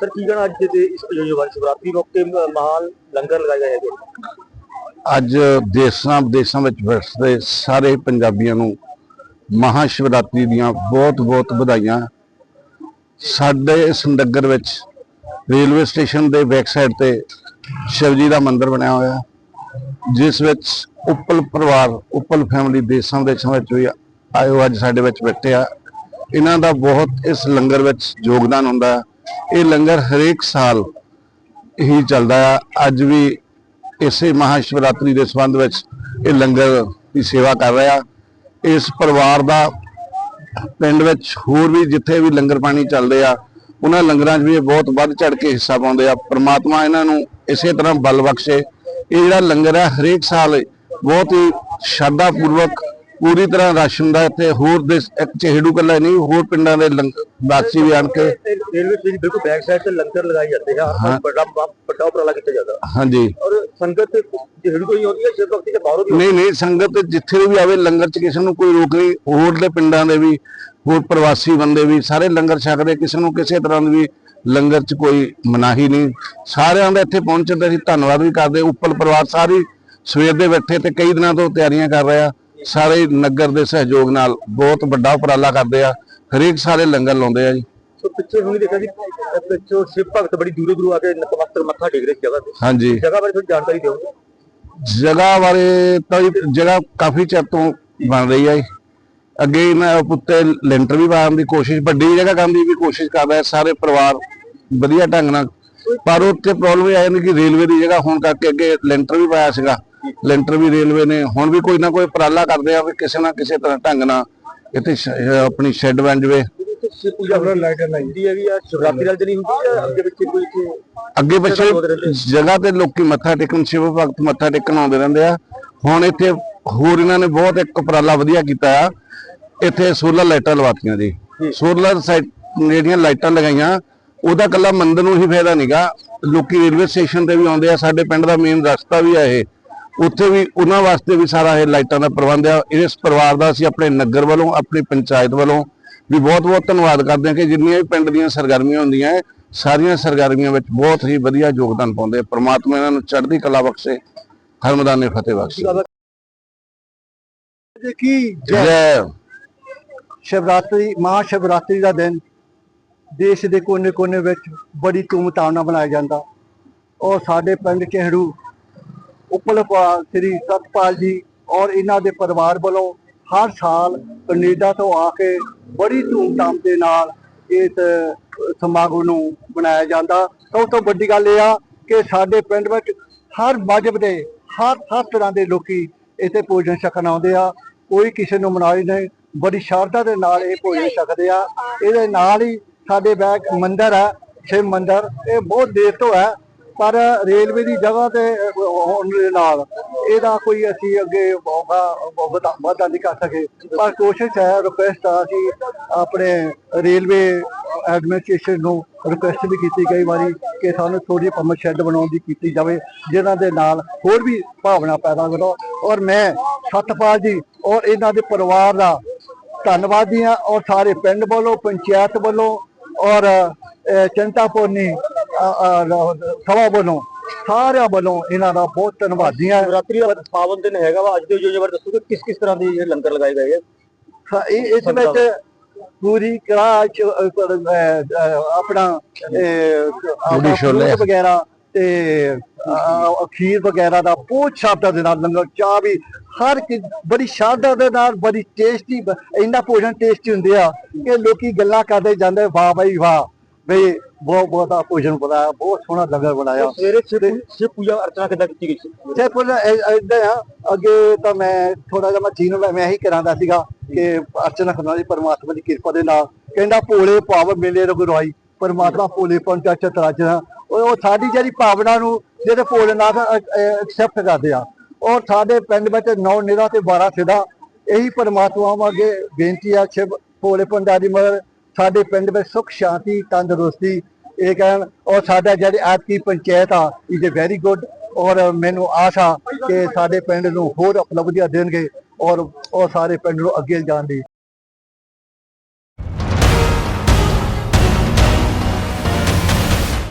Sir, ਕੀ ਕਹਿਣਾ ਅੱਜ ਦੇ ਇਸ ਆਯੋਜਨ ਸ਼ਿਵਰਾਤਰੀ ਮੌਕੇ ਮ- ਲੰਗਰ ਲਗਾਏ ਗਏ ਹੈਗੇ? ਅੱਜ ਦੇਸ਼ਾਂ, ਵਿਦੇਸ਼ਾਂ ਵਿੱਚ ਵਸਦੇ ਸਾਰੇ ਪੰਜਾਬੀਆਂ ਨੂੰ ਮਹਾ ਸ਼ਿਵਰਾਤਰੀ ਦੀਆਂ ਬਹੁਤ-ਬਹੁਤ ਵਧਾਈਆਂ। ਸਾਡੇ ਇਸ ਨਗਰ ਵਿੱਚ ਰੇਲਵੇ ਸਟੇਸ਼ਨ ਦੇ ਬੈਕ ਸਾਈਡ ਤੇ ਸ਼ਿਵਜੀ ਦਾ ਮੰਦਿਰ ਬਣਿਆ ਹੋਇਆ। ਜਿਸ ਵਿੱਚ ਉੱਪਲ ਪਰਿਵਾਰ, ਉੱਪਲ ਫੈਮਿਲੀ ਦੇਸ਼ਾਂ, ਵਿਦੇਸ਼ਾਂ ਵਿੱਚ ਵੀ ਆਇਓ ਅੱਜ ਸਾਡੇ ਵਿੱਚ ਬੈਠੇ ਆ। ਇਹਨਾਂ ਦਾ ਬਹੁਤ ਇਸ ਲੰਗਰ ਵਿੱਚ ਯੋਗਦਾਨ ਹੁੰਦਾ। ਇਹ ਲੰਗਰ ਹਰੇਕ ਸਾਲ ਹੀ ਚੱਲਦਾ ਆ। ਅੱਜ ਵੀ ਇਸੇ ਮਹਾਸ਼ਿਵਰਾਤਰੀ ਦੇ ਸੰਬੰਧ ਵਿੱਚ ਇਹ ਲੰਗਰ ਦੀ ਸੇਵਾ ਕਰ ਰਿਹਾ। ਇਸ ਪਰਿਵਾਰ ਦਾ ਪਿੰਡ ਵਿੱਚ ਹੋਰ ਵੀ ਜਿੱਥੇ ਵੀ ਲੰਗਰ ਪਾਣੀ ਚੱਲਦੇ ਆ, ਉਹਨਾਂ ਲੰਗਰਾਂ 'ਚ ਵੀ ਇਹ ਬਹੁਤ ਵੱਧ ਚੜ ਕੇ ਹਿੱਸਾ ਪਾਉਂਦੇ ਆ। ਪ੍ਰਮਾਤਮਾ ਇਹਨਾਂ ਨੂੰ ਇਸੇ ਤਰ੍ਹਾਂ ਬਲ ਬਖਸ਼ੇ। ਇਹ ਜਿਹੜਾ ਲੰਗਰ ਹੈ ਹਰੇਕ ਸਾਲ ਬਹੁਤ ਹੀ ਸ਼ਰਧਾ ਪੂਰਵਕ ਪੂਰੀ ਤਰ੍ਹਾਂ ਰਾਸ਼ਨ ਦਾ ਇੱਥੇ। ਹੋਰ ਦੇ ਇੱਕ ਚਿਹੜੂ ਕੱਲਾ ਨਹੀਂ ਹੋਰ ਪਿੰਡਾਂ ਦੇ ਵਾਸੀ ਵੀ ਆਣ ਕੇ। ਤੇ ਰੇਲਵੇ ਸਟੇਸ਼ਨ ਬਿਲਕੁਲ ਬੈਕ ਸਾਈਡ ਤੇ ਲੰਗਰ ਲਗਾਏ ਜਾਂਦੇ ਆ। ਹਾਂ। ਬੜਾ ਵੱਡਾ ਉਪਰਾਲਾ ਕੀਤਾ ਜਾਂਦਾ। ਹਾਂਜੀ। ਔਰ ਸੰਗਤ ਜਿਹੜੀ ਕੋਈ ਆਉਂਦੀ ਹੈ ਸ਼ਿਵ ਭਗਤੀ ਦੇ ਬਾਹਰੋਂ ਵੀ ਨਹੀਂ ਨਹੀਂ ਸੰਗਤ ਜਿੱਥੇ ਵੀ ਆਵੇ ਲੰਗਰ 'ਚ ਕਿਸੇ ਨੂੰ ਕੋਈ ਰੋਕ ਨਹੀਂ। ਹੋਰ ਦੇ ਪਿੰਡਾਂ ਦੇ ਵੀ ਹੋਰ ਪ੍ਰਵਾਸੀ ਬੰਦੇ ਵੀ ਸਾਰੇ ਲੰਗਰ ਛਕਦੇ। ਕਿਸੇ ਨੂੰ ਕਿਸੇ ਤਰ੍ਹਾਂ ਦੀ ਵੀ ਲੰਗਰ 'ਚ ਕੋਈ ਮਨਾਹੀ ਨਹੀਂ। ਸਾਰਿਆਂ ਦਾ ਇੱਥੇ ਪਹੁੰਚਣ ਅਸੀਂ ਧੰਨਵਾਦ ਵੀ ਕਰਦੇ। ਉੱਪਲ ਪਰਿਵਾਰ ਸਾਰੀ ਸਵੇਰ ਦੇ ਬੈਠੇ ਤੇ ਕਈ ਦਿਨਾਂ ਤੋਂ ਤਿਆਰੀਆਂ ਕਰ ਰਹੇ ਸਾਰੇ ਨਗਰ ਦੇ ਸਹਿਯੋਗ ਨਾਲ ਬਹੁਤ ਵੱਡਾ ਉਪਰਾਲਾ ਕਰਦੇ ਆ। ਹਰੇਕ ਸਾਰੇ ਲੰਗਰ ਲਾਉਂਦੇ ਆ ਜੀ। ਸੋ ਪਿੱਛੇ ਹੁਣ ਦੇਖਿਆ ਜੀ ਇਹ ਪਿੱਛੋਂ ਸ਼ਿਵ ਭਗਤ ਬੜੀ ਦੂਰੋਂ ਦੂਰੋਂ ਆ ਕੇ ਨਤਮਸਤਕ ਮੱਥਾ ਟੇਕ ਰਹੇ ਇਸ ਜਗ੍ਹਾ ਤੇ। ਹਾਂਜੀ। ਜਗ੍ਹਾ ਬਾਰੇ ਥੋੜੀ ਜਾਣਕਾਰੀ ਦਿਓ। ਜਗ੍ਹਾ ਬਾਰੇ ਤਾਂ ਜਗ੍ਹਾ ਕਾਫੀ ਚਿਰ ਤੋਂ ਬਣ ਰਹੀ ਹੈ। ਅੱਗੇ ਇਹਨਾਂ ਉੱਤੇ ਲੈਂਟਰ ਵੀ ਪਾਉਣ ਦੀ ਕੋਸ਼ਿਸ਼ ਵੱਡੀ ਜਗ੍ਹਾ ਕਰਨ ਦੀ ਵੀ ਕੋਸ਼ਿਸ਼ ਕਰ ਰਿਹਾ ਸਾਰੇ ਪਰਿਵਾਰ ਵਧੀਆ ਢੰਗ ਨਾਲ। ਪਰ ਉੱਥੇ ਪ੍ਰੋਬਲਮ ਇਹ ਆ ਜਾਂਦੀ ਕਿ ਰੇਲਵੇ ਦੀ ਜਗ੍ਹਾ ਹੋਣ ਕਰਕੇ ਅੱਗੇ ਲੈਂਟਰ ਵੀ ਪਾਇਆ ਸੀਗਾ। ਲੈਂਟਰ ਵੀ ਰੇਲਵੇ ਨੇ। ਹੁਣ ਵੀ ਕੋਈ ਨਾ ਕੋਈ ਉਪਰਾਲਾ ਕਰਦੇ ਆ ਵੀ ਕਿਸੇ ਨਾ ਕਿਸੇ ਤਰ੍ਹਾਂ ਢੰਗ ਨਾਲ ਇੱਥੇ ਆਪਣੀ ਸ਼ੈੱਡ ਬਣ ਜਾਵੇ। ਅੱਗੇ ਪਿੱਛੇ ਜਗ੍ਹਾ ਤੇ ਲੋਕੀ ਮੱਥਾ ਟੇਕਣ ਸ਼ਿਵ ਭਗਤ ਮੱਥਾ ਟੇਕਣ ਆਉਂਦੇ ਰਹਿੰਦੇ ਆ। ਹੁਣ ਇੱਥੇ ਹੋਰ ਇਹਨਾਂ ਨੇ ਬਹੁਤ ਇੱਕ ਉਪਰਾਲਾ ਵਧੀਆ ਕੀਤਾ ਆ। ਇੱਥੇ ਸੋਲਰ ਲਾਈਟਾਂ ਲਵਾਤੀਆਂ ਜੀ। ਸੋਲਰ ਜਿਹੜੀਆਂ ਲਾਈਟਾਂ ਲਗਾਈਆਂ ਉਹਦਾ ਕੱਲਾ ਮੰਦਰ ਨੂੰ ਹੀ ਫਾਇਦਾ ਨਹੀਂਗਾ ਲੋਕੀ ਰੇਲਵੇ ਸਟੇਸ਼ਨ ਤੇ ਵੀ ਆਉਂਦੇ ਆ ਸਾਡੇ ਪਿੰਡ ਦਾ ਮੇਨ ਰਸਤਾ ਵੀ ਆ ਇਹ। ਉੱਥੇ ਵੀ ਉਹਨਾਂ ਵਾਸਤੇ ਵੀ ਸਾਰਾ ਇਹ ਲਾਈਟਾਂ ਦਾ ਪ੍ਰਬੰਧ ਆ। ਇਸ ਪਰਿਵਾਰ ਦਾ ਅਸੀਂ ਆਪਣੇ ਨਗਰ ਵੱਲੋਂ ਆਪਣੀ ਪੰਚਾਇਤ ਵੱਲੋਂ ਵੀ ਬਹੁਤ ਬਹੁਤ ਧੰਨਵਾਦ ਕਰਦੇ ਹਾਂ ਕਿ ਜਿੰਨੀਆਂ ਵੀ ਪਿੰਡ ਦੀਆਂ ਸਰਗਰਮੀਆਂ ਹੁੰਦੀਆਂ ਸਾਰੀਆਂ ਸਰਗਰਮੀਆਂ ਵਿੱਚ ਬਹੁਤ ਹੀ ਵਧੀਆ ਯੋਗਦਾਨ ਪਾਉਂਦੇ। ਪ੍ਰਮਾਤਮਾ ਇਹਨਾਂ ਨੂੰ ਚੜ੍ਹਦੀ ਕਲਾ ਬਖਸ਼ੇ ਹਰ ਮੈਦਾਨੇ ਫਤਿਹ ਬਖਸ਼ੇ। ਕੀ ਜੈ ਸ਼ਿਵਰਾਤਰੀ ਮਹਾ ਸ਼ਿਵਰਾਤਰੀ ਦਾ ਦਿਨ ਦੇਸ਼ ਦੇ ਕੋਨੇ-ਕੋਨੇ ਵਿੱਚ ਬੜੀ ਧੂਮਧਾਮ ਨਾਲ ਮਨਾਇਆ ਜਾਂਦਾ। ਔਰ ਸਾਡੇ ਪਿੰਡ ਚਿਹੜੂ ਉਪਲਪਾਲ ਸ੍ਰੀ ਸਤਪਾਲ ਜੀ ਔਰ ਇਹਨਾਂ ਦੇ ਪਰਿਵਾਰ ਵੱਲੋਂ ਹਰ ਸਾਲ ਕੈਨੇਡਾ ਤੋਂ ਆ ਕੇ ਬੜੀ ਧੂਮਧਾਮ ਦੇ ਨਾਲ ਇਸ ਸਮਾਗਮ ਨੂੰ ਮਨਾਇਆ ਜਾਂਦਾ। ਸਭ ਤੋਂ ਵੱਡੀ ਗੱਲ ਇਹ ਆ ਕਿ ਸਾਡੇ ਪਿੰਡ ਵਿੱਚ ਹਰ ਮਜ਼ਹਬ ਦੇ, ਹਰ ਹਰ ਤਰ੍ਹਾਂ ਦੇ ਲੋਕੀ ਇੱਥੇ ਭੋਜਨ ਛਕਣ ਆਉਂਦੇ ਆ। ਕੋਈ ਕਿਸੇ ਨੂੰ ਮਨਾਈ ਨਹੀਂ, ਬੜੀ ਸ਼ਰਧਾ ਦੇ ਨਾਲ ਇਹ ਭੋਜਨ ਛਕਦੇ ਆ। ਇਹਦੇ ਨਾਲ ਹੀ ਸਾਡੇ ਬੈਕ ਮੰਦਿਰ ਹੈ, ਸ਼ਿਵ ਮੰਦਿਰ, ਇਹ ਬਹੁਤ ਦੇਰ ਤੋਂ ਹੈ। ਪਰ ਰੇਲਵੇ ਦੀ ਜਗ੍ਹਾ ਤੇ ਹੋਣ ਦੇ ਨਾਲ। ਇਹਦਾ ਕੋਈ ਅਸੀਂ ਅੱਗੇ ਵਾਧਾ ਵਾਧਾ ਨਹੀਂ ਕਰ ਸਕੇ। ਪਰ ਕੋਸ਼ਿਸ਼ ਹੈ ਰਿਕੁਐਸਟ ਆ ਕਿ ਆਪਣੇ ਰੇਲਵੇ ਐਡਮਿਨਿਸਟ੍ਰੇਸ਼ਨ ਨੂੰ ਰਿਕੁਐਸਟ ਵੀ ਕੀਤੀ ਕਈ ਵਾਰੀ ਕਿ ਸਾਨੂੰ ਥੋੜੀ ਪੰਪ ਸ਼ੈੱਡ ਬਣਾਉਣ ਦੀ ਕੀਤੀ ਜਾਵੇ ਜਿਨ੍ਹਾਂ ਦੇ ਨਾਲ ਹੋਰ ਵੀ ਭਾਵਨਾ ਪੈਦਾ ਕਰੋ। ਔਰ ਮੈਂ ਸਤਪਾਲ ਜੀ ਔਰ ਇਹਨਾਂ ਦੇ ਪਰਿਵਾਰ ਦਾ ਧੰਨਵਾਦੀ ਹਾਂ ਔਰ ਸਾਰੇ ਪਿੰਡ ਵੱਲੋਂ ਪੰਚਾਇਤ ਵੱਲੋਂ ਔਰ ਅਹ, ਚਿੰਤਾਪੁਰਨੀ ਸਭਾ ਵੱਲੋਂ ਸਾਰਿਆਂ ਵੱਲੋਂ ਇਹਨਾਂ ਦਾ ਬਹੁਤ ਧੰਨਵਾਦੀ। ਹਾਂ ਸ਼ਿਵਰਾਤਰੀ ਦਾ ਪਾਵਨ ਦਿਨ ਹੈਗਾ ਵਾ। ਅੱਜ ਦੇ ਆਯੋਜਨ ਬਾਰੇ ਦੱਸੋ ਕਿ ਕਿਸ ਕਿਸ ਤਰ੍ਹਾਂ ਦੇ ਇਹ ਲੰਗਰ ਲਗਾਏ ਗਏ ਆ? ਇਸ ਵਿੱਚ ਪੂਰੀ ਕੜਾ ਚ ਅਹ, ਪਰ, ਅਹ, ਅਹ, ਆਪਣਾ ਛੋਲੇ। ਵਗੈਰਾ ਤੇ ਅਹ, ਖੀਰ ਵਗੈਰਾ ਦਾ ਬਹੁਤ ਸ਼ਾਨਦਾਰ ਦੇ ਨਾਲ ਲੰਗਰ ਚਾਹ ਵੀ ਹਰ ਇੱਕ ਬੜੀ ਸ਼ਾਨਦਾਰ ਦੇ ਨਾਲ ਬੜੀ ਟੇਸਟੀ ਇੰਨਾ ਭੋਜਨ ਟੇਸਟੀ ਹੁੰਦੇ ਆ ਕਿ ਲੋਕੀ ਗੱਲਾਂ ਕਰਦੇ ਜਾਂਦੇ ਵਾਹ ਬਈ ਵਾਹ ਬਈ ਬਹੁਤ ਬਹੁਤ ਆ ਭੋਜਨ ਬਣਾਇਆ ਬਹੁਤ ਸੋਹਣਾ ਲੰਗਰ ਬਣਾਇਆ। ਸਵੇਰੇ ਸ਼ਿਵ ਸ਼ਿਵ ਪੂਜਾ ਅਰਚਨਾ ਕਿੱਦਾਂ ਕੀਤੀ ਗਈ ਸੀ? ਤੇ ਪੁੱਲ ਇਦਾਂ ਆ ਅੱਗੇ ਤਾਂ ਮੈਂ ਥੋੜਾ ਜਿਹਾ ਮੈਂ ਚੀਨ ਮੈਂ ਹੀ ਕਰਾਂਦਾ ਸੀਗਾ ਕਿ ਅਰਚਨਾ ਕਰਨਾ ਦੀ ਪਰਮਾਤਮਾ ਦੀ ਕਿਰਪਾ ਦੇ ਨਾਲ। ਕਹਿੰਦਾ ਭੋਲੇ ਭਾਵ ਮੇਲੇ ਰਗੁਰਾਈ ਪਰਮਾਤਮਾ ਭੋਲੇ ਪੰਚਾ ਚਤਰਾਜਨਾ ਉਹ ਸਾਡੀ ਜਿਹੜੀ ਭਾਵਨਾ ਨੂੰ ਜਿਹੜੇ ਭੋਲੇਨਾਥ ਐਕਸੈਪਟ ਕਰਦੇ ਆ ਔਰ ਸਾਡੇ ਪਿੰਡ ਵਿੱਚ ਨੌ ਨਿਰਾ ਤੇ 12 ਸਿਦਾ ਇਹੀ ਪਰਮਾਤਮਾ ਅੱਗੇ ਬੇਨਤੀ ਆ ਸ਼ਿਵ ਭੋਲੇ ਪੰਡਾ ਦੀ ਮਦਦ ਸਾਡੇ ਪਿੰਡ ਵਿੱਚ ਸੁਖ, ਸ਼ਾਂਤੀ, ਤੰਦਰੁਸਤੀ, ਇਹ ਕਹਿਣ, ਔਰ ਸਾਡਾ ਜਿਹੜੀ ਐਤਕੀ ਪੰਚਾਇਤ ਆ ਇਜ਼ ਅ ਵੈਰੀ ਗੁੱਡ ਔਰ ਮੈਨੂੰ ਆਸ ਆ ਕਿ ਸਾਡੇ ਪਿੰਡ ਨੂੰ ਹੋਰ ਉਪਲਬਧੀਆਂ ਦੇਣਗੇ ਔਰ ਉਹ ਸਾਰੇ ਪਿੰਡ ਨੂੰ ਅੱਗੇ ਜਾਣ ਦੀ